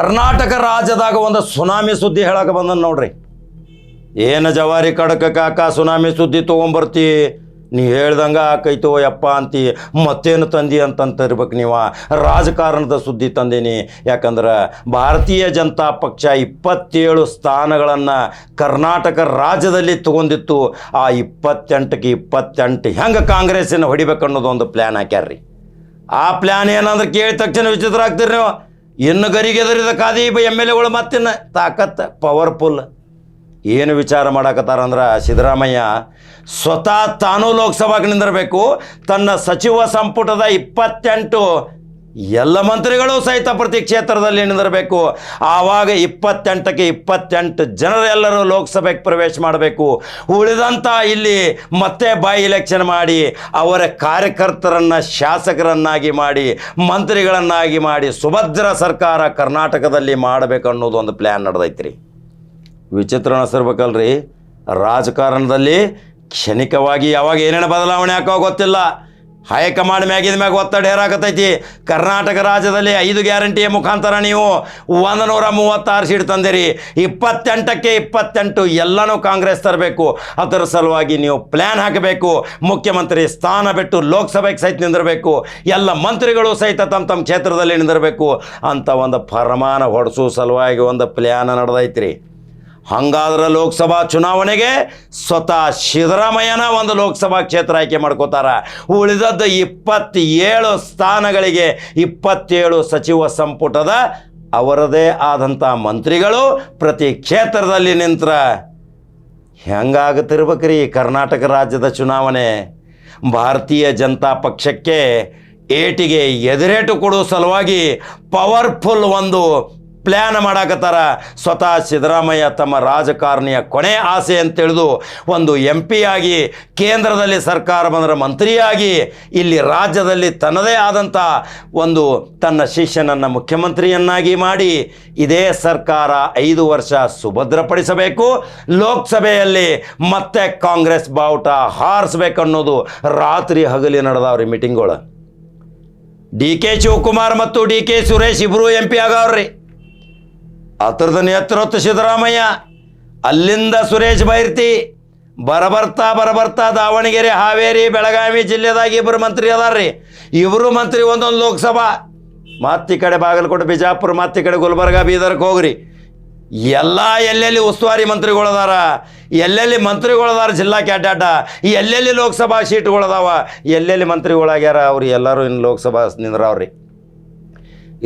ಕರ್ನಾಟಕ ರಾಜ್ಯದಾಗ ಒಂದು ಸುನಾಮಿ ಸುದ್ದಿ ಹೇಳಕ್ಕೆ ಬಂದ ನೋಡ್ರಿ. ಏನು ಜವಾರಿ ಕಡಕ ಕಾಕ ಸುನಾಮಿ ಸುದ್ದಿ ತೊಗೊಂಬರ್ತಿ? ನೀ ಹೇಳ್ದಂಗ ಆಕೈತೋ ಯಪ್ಪ ಅಂತಿ, ಮತ್ತೇನು ತಂದಿ ಅಂತಂತ ಇರ್ಬೇಕು ನೀವು? ರಾಜಕಾರಣದ ಸುದ್ದಿ ತಂದೀನಿ. ಯಾಕಂದ್ರೆ ಭಾರತೀಯ ಜನತಾ ಪಕ್ಷ ಇಪ್ಪತ್ತೇಳು ಸ್ಥಾನಗಳನ್ನು ಕರ್ನಾಟಕ ರಾಜ್ಯದಲ್ಲಿ ತಗೊಂಡಿತ್ತು. ಆ ಇಪ್ಪತ್ತೆಂಟಕ್ಕೆ ಇಪ್ಪತ್ತೆಂಟು ಹೆಂಗೆ ಕಾಂಗ್ರೆಸ್ಸಿನ ಹೊಡಿಬೇಕು ಅನ್ನೋದು ಒಂದು ಪ್ಲ್ಯಾನ್ ಹಾಕ್ಯಾರ್ರಿ. ಆ ಪ್ಲ್ಯಾನ್ ಏನಂದ್ರೆ ಕೇಳಿದ ತಕ್ಷಣ ವಿಚಿತ್ರ ಆಗ್ತೀರಿ ನೀವು. ಇನ್ನು ಗರಿಗೆದರಿದ ಕಾದಿ ಎಂ ಎಲ್ ಎಗಳು ಮತ್ತಿನ್ನ ತಾಕತ್ ಪವರ್ಫುಲ್ ಏನು ವಿಚಾರ ಮಾಡಕತ್ತಾರಂದ್ರೆ ಸಿದ್ದರಾಮಯ್ಯ ಸ್ವತಃ ತಾನೂ ಲೋಕಸಭಾಗೆ ನಿಂದಿರಬೇಕು. ತನ್ನ ಸಚಿವ ಸಂಪುಟದ ಇಪ್ಪತ್ತೆಂಟು ಎಲ್ಲ ಮಂತ್ರಿಗಳು ಸಹಿತ ಪ್ರತಿ ಕ್ಷೇತ್ರದಲ್ಲಿ ನಿಂದಿರಬೇಕು. ಆವಾಗ ಇಪ್ಪತ್ತೆಂಟಕ್ಕೆ ಇಪ್ಪತ್ತೆಂಟು ಜನರೆಲ್ಲರೂ ಲೋಕಸಭೆಗೆ ಪ್ರವೇಶ ಮಾಡಬೇಕು. ಉಳಿದಂಥ ಇಲ್ಲಿ ಮತ್ತೆ ಬೈ ಇಲೆಕ್ಷನ್ ಮಾಡಿ, ಅವರ ಕಾರ್ಯಕರ್ತರನ್ನು ಶಾಸಕರನ್ನಾಗಿ ಮಾಡಿ, ಮಂತ್ರಿಗಳನ್ನಾಗಿ ಮಾಡಿ, ಸುಭದ್ರ ಸರ್ಕಾರ ಕರ್ನಾಟಕದಲ್ಲಿ ಮಾಡಬೇಕು ಅನ್ನೋದು ಒಂದು ಪ್ಲ್ಯಾನ್ ನಡೆದೈತ್ರಿ. ವಿಚಿತ್ರ ಅನಿಸಿರ್ಬೇಕಲ್ರಿ. ರಾಜಕಾರಣದಲ್ಲಿ ಕ್ಷಣಿಕವಾಗಿ ಯಾವಾಗ ಏನೇನು ಬದಲಾವಣೆ ಹಾಕೋ ಗೊತ್ತಿಲ್ಲ. ಹೈಕಮಾಂಡ್ ಮ್ಯಾಗಿದ ಮ್ಯಾಗ ಒತ್ತಡ ಹೇರಾಕತೈತಿ ಕರ್ನಾಟಕ ರಾಜ್ಯದಲ್ಲಿ ಐದು ಗ್ಯಾರಂಟಿಯ ಮುಖಾಂತರ ನೀವು ಒಂದು ನೂರ ಮೂವತ್ತಾರು ಸೀಟ್ ತಂದಿರಿ. ಇಪ್ಪತ್ತೆಂಟಕ್ಕೆ ಇಪ್ಪತ್ತೆಂಟು ಎಲ್ಲನೂ ಕಾಂಗ್ರೆಸ್ ತರಬೇಕು. ಅದರ ಸಲುವಾಗಿ ನೀವು ಪ್ಲ್ಯಾನ್ ಹಾಕಬೇಕು. ಮುಖ್ಯಮಂತ್ರಿ ಸ್ಥಾನ ಬಿಟ್ಟು ಲೋಕಸಭೆಗೆ ಸಹಿತ ನಿಂದಿರಬೇಕು. ಎಲ್ಲ ಮಂತ್ರಿಗಳು ಸಹಿತ ತಮ್ಮ ತಮ್ಮ ಕ್ಷೇತ್ರದಲ್ಲಿ ನಿಂದಿರಬೇಕು. ಅಂತ ಒಂದು ಫರಮಾನ ಹೊಡೆಸೋ ಸಲುವಾಗಿ ಒಂದು ಪ್ಲ್ಯಾನ್ ನಡೆದೈತ್ರಿ. ಹಂಗಾದ್ರೆ ಲೋಕಸಭಾ ಚುನಾವಣೆಗೆ ಸ್ವತಃ ಸಿದ್ದರಾಮಯ್ಯನ ಒಂದು ಲೋಕಸಭಾ ಕ್ಷೇತ್ರ ಆಯ್ಕೆ ಮಾಡ್ಕೋತಾರ. ಉಳಿದದ್ದು ಇಪ್ಪತ್ತೇಳು ಸ್ಥಾನಗಳಿಗೆ ಇಪ್ಪತ್ತೇಳು ಸಚಿವ ಸಂಪುಟದ ಅವರದೇ ಆದಂಥ ಮಂತ್ರಿಗಳು ಪ್ರತಿ ಕ್ಷೇತ್ರದಲ್ಲಿ ನಿಂತ್ರ. ಹೆಂಗಾಗುತ್ತಿರ್ಬೇಕ್ರಿ ಕರ್ನಾಟಕ ರಾಜ್ಯದ ಚುನಾವಣೆ? ಭಾರತೀಯ ಜನತಾ ಪಕ್ಷಕ್ಕೆ ಏಟಿಗೆ ಎದುರೇಟು ಕೊಡೋ ಸಲುವಾಗಿ ಪವರ್ಫುಲ್ ಒಂದು ಪ್ಲ್ಯಾನ್ ಮಾಡಾಕತ್ತಾರ. ಸ್ವತಃ ಸಿದ್ದರಾಮಯ್ಯ ತಮ್ಮ ರಾಜಕಾರಣಿಯ ಕೊನೆ ಆಸೆ ಅಂತ ತಿಳಿದು ಒಂದು ಎಂ ಪಿ ಆಗಿ ಕೇಂದ್ರದಲ್ಲಿ ಸರ್ಕಾರ ಬಂದರೆ ಮಂತ್ರಿಯಾಗಿ ಇಲ್ಲಿ ರಾಜ್ಯದಲ್ಲಿ ತನ್ನದೇ ಆದಂಥ ಒಂದು ತನ್ನ ಶಿಷ್ಯನನ್ನು ಮುಖ್ಯಮಂತ್ರಿಯನ್ನಾಗಿ ಮಾಡಿ ಇದೇ ಸರ್ಕಾರ ಐದು ವರ್ಷ ಸುಭದ್ರಪಡಿಸಬೇಕು. ಲೋಕಸಭೆಯಲ್ಲಿ ಮತ್ತೆ ಕಾಂಗ್ರೆಸ್ ಬಾವುಟ ಹಾರಿಸ್ಬೇಕನ್ನೋದು ರಾತ್ರಿ ಹಗಲಿ ನಡೆದವ್ರಿ ಮೀಟಿಂಗ್ಗಳು. ಡಿ ಕೆ ಶಿವಕುಮಾರ್ ಮತ್ತು ಡಿ ಕೆ ಸುರೇಶ್ ಇಬ್ಬರು ಎಂ ಪಿ ಆಗವ್ರಿ ಅದರದ ನೇತೃತ್ವ ಸಿದ್ದರಾಮಯ್ಯ, ಅಲ್ಲಿಂದ ಸುರೇಶ್ ಬೈರ್ತಿ, ಬರಬರ್ತಾ ಬರಬರ್ತಾ ದಾವಣಗೆರೆ, ಹಾವೇರಿ, ಬೆಳಗಾವಿ ಜಿಲ್ಲೆದಾಗ ಇಬ್ಬರು ಮಂತ್ರಿ ಅದಾರ್ರಿ. ಇಬ್ಬರು ಮಂತ್ರಿ ಒಂದೊಂದು ಲೋಕಸಭಾ. ಮತ್ತಿ ಕಡೆ ಬಾಗಲಕೋಟೆ, ಬಿಜಾಪುರ, ಮತ್ತಿ ಕಡೆ ಗುಲ್ಬರ್ಗ, ಬೀದರ್ಗೆ ಹೋಗ್ರಿ. ಎಲ್ಲ ಎಲ್ಲೆಲ್ಲಿ ಉಸ್ತುವಾರಿ ಮಂತ್ರಿಗಳದಾರ ಎಲ್ಲೆಲ್ಲಿ ಮಂತ್ರಿಗಳದಾರ ಜಿಲ್ಲಾ ಕ್ಯಾಟಾಟ ಎಲ್ಲೆಲ್ಲಿ ಲೋಕಸಭಾ ಸೀಟ್ಗಳದಾವ ಎಲ್ಲೆಲ್ಲಿ ಮಂತ್ರಿಗಳಾಗ್ಯಾರ ಅವ್ರು ಎಲ್ಲರೂ ಇನ್ನು ಲೋಕಸಭಾ ನಿಂದ್ರವ್ರಿ.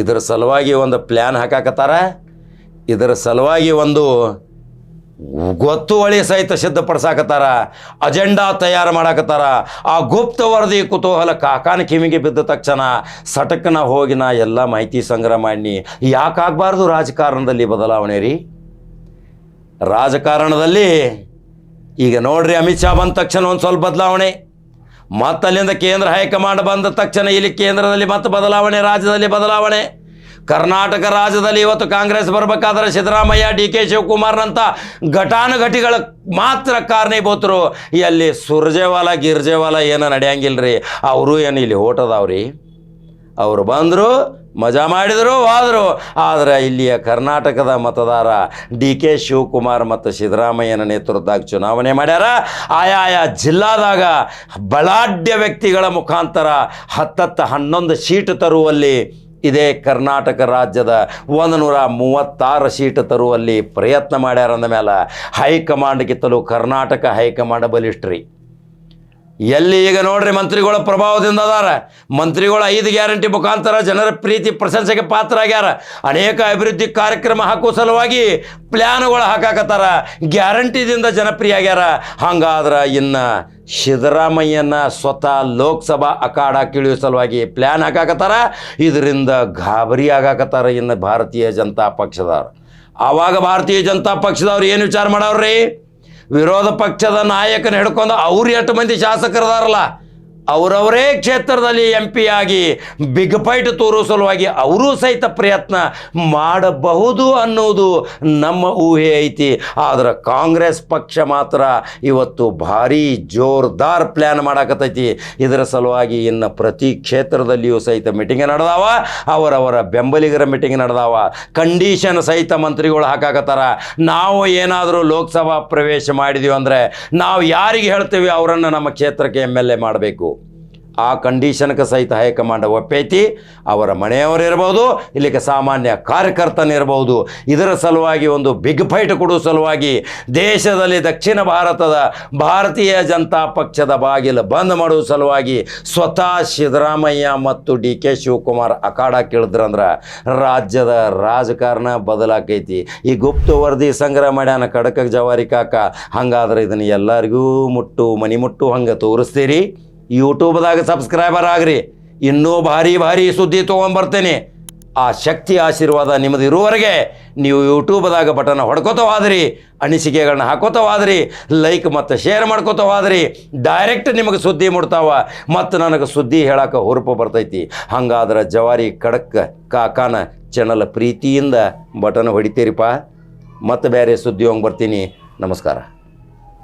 ಇದರ ಸಲುವಾಗಿ ಒಂದು ಪ್ಲ್ಯಾನ್ ಹಾಕಾಕತ್ತಾರ. ಇದರ ಸಲುವಾಗಿ ಒಂದು ಗೊತ್ತುವಳಿ ಸಹಿತ ಸಿದ್ಧಪಡಿಸಾಕತ್ತಾರ, ಅಜೆಂಡಾ ತಯಾರು ಮಾಡಾಕತ್ತಾರ. ಆ ಗುಪ್ತ ವರದಿ ಕುತೂಹಲ ಕಾಕಾನ ಕಿವಿಗೆ ಬಿದ್ದ ತಕ್ಷಣ ಸಟಕನ ಹೋಗಿ ನಾ ಎಲ್ಲ ಮಾಹಿತಿ ಸಂಗ್ರಹ ಮಾಡಿ, ಯಾಕಾಗಬಾರ್ದು ರಾಜಕಾರಣದಲ್ಲಿ ಬದಲಾವಣೆ ರೀ? ರಾಜಕಾರಣದಲ್ಲಿ ಈಗ ನೋಡ್ರಿ ಅಮಿತ್ ಶಾ ಬಂದ ತಕ್ಷಣ ಒಂದು ಸ್ವಲ್ಪ ಬದಲಾವಣೆ. ಮತ್ತಲ್ಲಿಂದ ಕೇಂದ್ರ ಹೈಕಮಾಂಡ್ ಬಂದ ತಕ್ಷಣ ಇಲ್ಲಿ ಕೇಂದ್ರದಲ್ಲಿ ಮತ್ತೆ ಬದಲಾವಣೆ, ರಾಜ್ಯದಲ್ಲಿ ಬದಲಾವಣೆ. ಕರ್ನಾಟಕ ರಾಜ್ಯದಲ್ಲಿ ಇವತ್ತು ಕಾಂಗ್ರೆಸ್ ಬರಬೇಕಾದ್ರೆ ಸಿದ್ದರಾಮಯ್ಯ ಡಿ ಕೆ ಶಿವಕುಮಾರ್ನಂಥ ಘಟಾನುಘಟಿಗಳ ಮಾತ್ರ ಕಾರಣೀಭೂತರು ಎಲ್ಲಿ ಸುರ್ಜೇವಾಲ, ಗಿರ್ಜೇವಾಲ ಏನೋ ರೀ ಅವರು ಏನು ಇಲ್ಲಿ ಓಟದವ್ರಿ? ಅವರು ಬಂದರು, ಮಜಾ ಮಾಡಿದರು, ಹೋದರು. ಆದರೆ ಇಲ್ಲಿಯ ಕರ್ನಾಟಕದ ಮತದಾರ ಡಿ ಕೆ ಶಿವಕುಮಾರ್ ಮತ್ತು ಸಿದ್ದರಾಮಯ್ಯನ ನೇತೃತ್ವದಾಗ ಚುನಾವಣೆ ಮಾಡ್ಯಾರ. ಆಯಾಯ ಜಿಲ್ಲಾದಾಗ ಬಲಾಢ್ಯ ವ್ಯಕ್ತಿಗಳ ಮುಖಾಂತರ ಹತ್ತತ್ತು ಹನ್ನೊಂದು ಸೀಟು ತರುವಲ್ಲಿ ಇದೇ ಕರ್ನಾಟಕ ರಾಜ್ಯದ ಒಂದು ನೂರ ಮೂವತ್ತಾರು ಸೀಟ್ ತರುವಲ್ಲಿ ಪ್ರಯತ್ನ ಮಾಡ್ಯಾರ ಅಂದ ಮೇಲೆ ಹೈಕಮಾಂಡ್ಗಿತ್ತಲೂ ಕರ್ನಾಟಕ ಹೈಕಮಾಂಡ್ ಬಲಿಷ್ಟ್ರಿ. ಎಲ್ಲಿ ಈಗ ನೋಡ್ರಿ ಮಂತ್ರಿಗಳ ಪ್ರಭಾವದಿಂದ ಅದಾರ? ಮಂತ್ರಿಗಳ ಐದು ಗ್ಯಾರಂಟಿ ಮುಖಾಂತರ ಜನರ ಪ್ರೀತಿ ಪ್ರಶಂಸೆಗೆ ಪಾತ್ರ ಆಗ್ಯಾರ ಅನೇಕ ಅಭಿವೃದ್ಧಿ ಕಾರ್ಯಕ್ರಮ ಹಾಕೋ ಸಲುವಾಗಿ ಪ್ಲ್ಯಾನ್ಗಳು ಹಾಕಾಕತ್ತಾರ. ಗ್ಯಾರಂಟಿದಿಂದ ಜನಪ್ರಿಯ ಆಗ್ಯಾರ ಹಂಗಾದ್ರೆ ಇನ್ನು ಸಿದ್ದರಾಮಯ್ಯನ ಸ್ವತಃ ಲೋಕಸಭಾ ಅಖಾಡ ಕೀಳುವ ಸಲುವಾಗಿ ಪ್ಲ್ಯಾನ್ ಹಾಕಾಕತ್ತಾರ. ಇದರಿಂದ ಗಾಬರಿ ಆಗಾಕತ್ತಾರ ಇನ್ನು ಭಾರತೀಯ ಜನತಾ ಪಕ್ಷದವ್ರು. ಆವಾಗ ಭಾರತೀಯ ಜನತಾ ಪಕ್ಷದವ್ರು ಏನು ವಿಚಾರ ಮಾಡವ್ರಿ? ವಿರೋಧ ಪಕ್ಷದ ನಾಯಕನ ಹಿಡ್ಕೊಂಡು ಅವ್ರು ಎಷ್ಟು ಮಂದಿ ಶಾಸಕರದಾರಲ್ಲ? ಅವರವರೇ ಕ್ಷೇತ್ರದಲ್ಲಿ ಎಂ ಪಿ ಆಗಿ ಬಿಗ್ ಫೈಟ್ ತೋರುವ ಸಲುವಾಗಿ ಅವರೂ ಸಹಿತ ಪ್ರಯತ್ನ ಮಾಡಬಹುದು ಅನ್ನೋದು ನಮ್ಮ ಊಹೆ ಐತಿ. ಆದರೆ ಕಾಂಗ್ರೆಸ್ ಪಕ್ಷ ಮಾತ್ರ ಇವತ್ತು ಭಾರಿ ಜೋರ್ದಾರ್ ಪ್ಲ್ಯಾನ್ ಮಾಡಾಕತ್ತೈತಿ. ಇದರ ಸಲುವಾಗಿ ಇನ್ನು ಪ್ರತಿ ಕ್ಷೇತ್ರದಲ್ಲಿಯೂ ಸಹಿತ ಮೀಟಿಂಗ್ ನಡೆದಾವ. ಅವರವರ ಬೆಂಬಲಿಗರ ಮೀಟಿಂಗ್ ನಡೆದಾವ. ಕಂಡೀಷನ್ ಸಹಿತ ಮಂತ್ರಿಗಳು ಹಾಕಾಕತ್ತಾರ. ನಾವು ಏನಾದರೂ ಲೋಕಸಭಾ ಪ್ರವೇಶ ಮಾಡಿದೀವಿ ಅಂದರೆ ನಾವು ಯಾರಿಗೆ ಹೇಳ್ತೀವಿ ಅವರನ್ನು ನಮ್ಮ ಕ್ಷೇತ್ರಕ್ಕೆ ಎಂ ಎಲ್ ಎ ಮಾಡಬೇಕು? ಆ ಕಂಡೀಷನ್ಗೆ ಸಹಿತ ಹೈಕಮಾಂಡ್ ಒಪ್ಪೈತಿ. ಅವರ ಮನೆಯವರಿರ್ಬೋದು ಇಲ್ಲಿಗೆ ಸಾಮಾನ್ಯ ಕಾರ್ಯಕರ್ತನಿರ್ಬೋದು ಇದರ ಸಲುವಾಗಿ ಒಂದು ಬಿಗ್ ಫೈಟ್ ಕೊಡುವ ಸಲುವಾಗಿ ದೇಶದಲ್ಲಿ ದಕ್ಷಿಣ ಭಾರತದ ಭಾರತೀಯ ಜನತಾ ಪಕ್ಷದ ಬಾಗಿಲು ಬಂದ್ ಮಾಡುವ ಸಲುವಾಗಿ ಸ್ವತಃ ಸಿದ್ದರಾಮಯ್ಯ ಮತ್ತು ಡಿ ಕೆ ಶಿವಕುಮಾರ್ ಅಖಾಡ ಕೇಳಿದ್ರಂದ್ರೆ ರಾಜ್ಯದ ರಾಜಕಾರಣ ಬದಲಾಕೈತಿ. ಈ ಗುಪ್ತ ವರದಿ ಸಂಗ್ರಹ ಮಾಡ್ಯಾನ ಖಡಕ ಜವಾರಿ ಕಾಕ, ಹಂಗಾದ್ರೆ ಇದನ್ನು ಎಲ್ಲರಿಗೂ ಮುಟ್ಟು ಮನಿ ಮುಟ್ಟು ಹಂಗೆ ತೋರಿಸ್ತೀರಿ. ಯೂಟ್ಯೂಬ್ದಾಗ ಸಬ್ಸ್ಕ್ರೈಬರ್ ಆಗ್ರಿ. ಇನ್ನೂ ಭಾರಿ ಭಾರಿ ಸುದ್ದಿ ತೊಗೊಂಬರ್ತೇನೆ. ಆ ಶಕ್ತಿ ಆಶೀರ್ವಾದ ನಿಮ್ಮದು ಇರುವವರೆಗೆ ನೀವು ಯೂಟ್ಯೂಬ್ದಾಗ ಬಟನ್ ಹೊಡ್ಕೋತವಾದ್ರಿ ಅನಿಸಿಕೆಗಳನ್ನ ಹಾಕೋತವಾದ್ರಿ ಲೈಕ್ ಮತ್ತು ಶೇರ್ ಮಾಡ್ಕೋತವಾದ್ರಿ ಡೈರೆಕ್ಟ್ ನಿಮಗೆ ಸುದ್ದಿ ಮುಡ್ತಾವ ಮತ್ತು ನನಗೆ ಸುದ್ದಿ ಹೇಳಕ್ಕೆ ಹುರುಪು ಬರ್ತೈತಿ. ಹಂಗಾದ್ರೆ ಜವಾರಿ ಖಡಕ್ ಕಾಕಾನ ಚಾನಲ್ ಪ್ರೀತಿಯಿಂದ ಬಟನ್ ಹೊಡಿತೀರಿಪ್ಪ. ಮತ್ತು ಬೇರೆ ಸುದ್ದಿ ಹೋಗಿ ಬರ್ತೀನಿ. ನಮಸ್ಕಾರ.